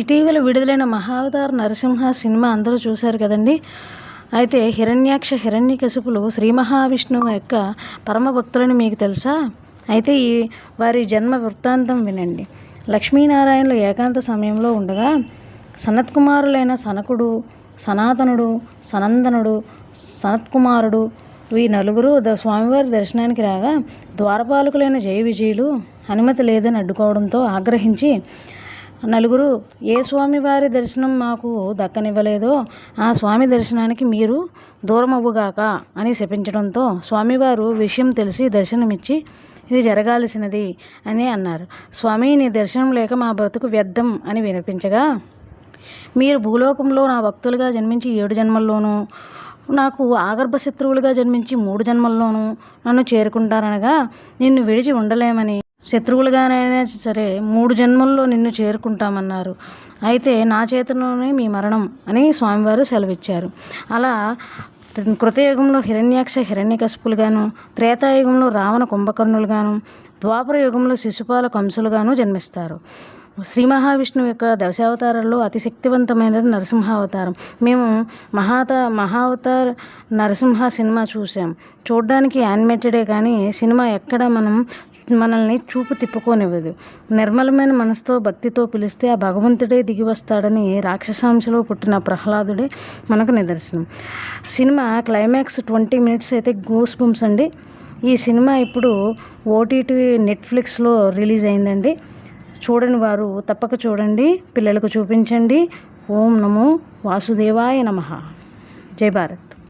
ఇటీవల విడుదలైన మహావతార్ నరసింహ సినిమా అందరూ చూశారు కదండి. అయితే హిరణ్యాక్ష హిరణ్యకశిపులు శ్రీ మహావిష్ణువు యొక్క పరమ భక్తులని మీకు తెలుసా? అయితే ఈ వారి జన్మ వృత్తాంతం వినండి. లక్ష్మీనారాయణులు ఏకాంత సమయంలో ఉండగా సనత్కుమారులైన సనకుడు సనాతనుడు సనందనుడు సనత్కుమారుడు ఈ నలుగురు స్వామివారి దర్శనానికి రాగా ద్వారపాలకులైన జయ విజయులు అనుమతి లేదని అడ్డుకోవడంతో ఆగ్రహించి నలుగురు ఏ స్వామివారి దర్శనం మాకు దక్కనివ్వలేదో ఆ స్వామి దర్శనానికి మీరు దూరమవ్వుగాక అని శపించడంతో స్వామివారు విషయం తెలిసి దర్శనమిచ్చి ఇది జరగాల్సినది అని అన్నారు. స్వామి నీ దర్శనం లేక మా బ్రతుకు వ్యర్థం అని వినిపించగా మీరు భూలోకంలో నా భక్తులుగా జన్మించి ఏడు జన్మల్లోనూ నాకు ఆగర్భ శత్రువులుగా జన్మించి మూడు జన్మల్లోనూ నన్ను చేరుకుంటారనగా నిన్ను విడిచి ఉండలేమని శత్రువులుగానైనా సరే మూడు జన్మల్లో నిన్ను చేరుకుంటామన్నారు. అయితే నా చేతిలోనే మీ మరణం అని స్వామివారు సెలవిచ్చారు. అలా కృతయుగంలో హిరణ్యాక్ష హిరణ్యకశిపులుగాను త్రేతాయుగంలో రావణ కుంభకర్ణులుగాను ద్వాపర యుగంలో శిశుపాల కంసులుగాను జన్మిస్తారు. శ్రీ మహావిష్ణువు యొక్క దశావతారాల్లో అతి శక్తివంతమైనది నరసింహావతారం. మేము మహాత మహావతార్ నరసింహ సినిమా చూసాం చూడడానికి యానిమేటెడే కానీ సినిమా ఎక్కడ మనం మనల్ని చూపు తిప్పుకోనివ్వదు. నిర్మలమైన మనసుతో భక్తితో పిలిస్తే ఆ భగవంతుడే దిగి వస్తాడని రాక్షసాంశలో పుట్టిన ప్రహ్లాదుడే మనకు నిదర్శనం. సినిమా క్లైమాక్స్ ట్వంటీ మినిట్స్ అయితే గూస్ బుమ్స్ అండి. ఈ సినిమా ఇప్పుడు ఓటీటీ నెట్ఫ్లిక్స్లో రిలీజ్ అయిందండి. చూడని వారు తప్పక చూడండి పిల్లలకు చూపించండి. ఓం నమో వాసుదేవాయ నమ. జై భారత్.